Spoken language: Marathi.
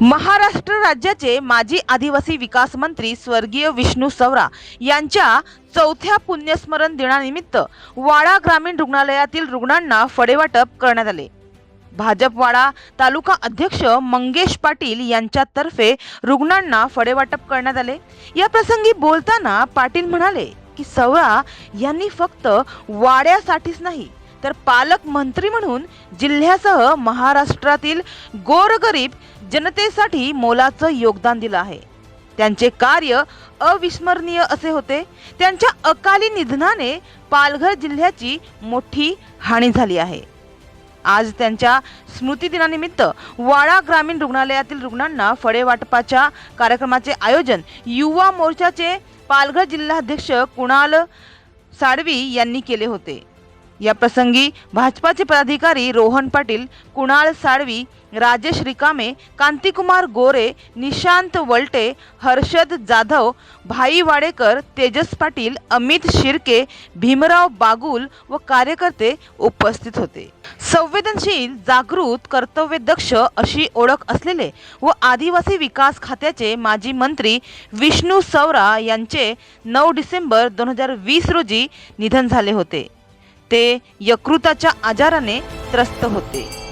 महाराष्ट्र राज्याचे माजी आदिवासी विकास मंत्री स्वर्गीय विष्णू सवरा यांच्या चौथ्या पुण्यस्मरण दिनानिमित्त वाडा ग्रामीण रुग्णालयातील रुग्णांना फडेवाटप करण्यात आले. भाजपवाडा तालुका अध्यक्ष मंगेश पाटील यांच्यातर्फे रुग्णांना फडेवाटप करण्यात आले. या प्रसंगी बोलताना पाटील म्हणाले की सवरा यांनी फक्त वाड्यासाठीच नाही तर पालकमंत्री म्हणून जिल्ह्यासह महाराष्ट्रातील गोरगरीब जनतेसाठी मोलाचं योगदान दिलं आहे. त्यांचे कार्य अविस्मरणीय असे होते. त्यांच्या अकाली निधनाने पालघर जिल्ह्याची मोठी हानी झाली आहे. आज त्यांच्या स्मृतिदिनानिमित्त वाडा ग्रामीण रुग्णालयातील रुग्णांना फळे वाटपाच्या कार्यक्रमाचे आयोजन युवा मोर्चाचे पालघर जिल्हाध्यक्ष कुणाल साडवी यांनी केले होते. या प्रसंगी भाजपाचे पदाधिकारी रोहन पाटील कुणाल साळवी राजेश रिकामे कांतिकुमार गोरे निशांत वलटे हर्षद जाधव भाई वाडेकर तेजस पाटील अमित शिर्के भीमराव बागुल व कार्यकर्ते उपस्थित होते. संवेदनशील जागृत कर्तव्यदक्ष अशी ओळख असलेले व आदिवासी विकास खात्याचे माजी मंत्री विष्णू सवरा यांचे नऊ डिसेंबर दोन हजार वीस रोजी निधन झाले होते. ते यकृताच्या आजाराने त्रस्त होते.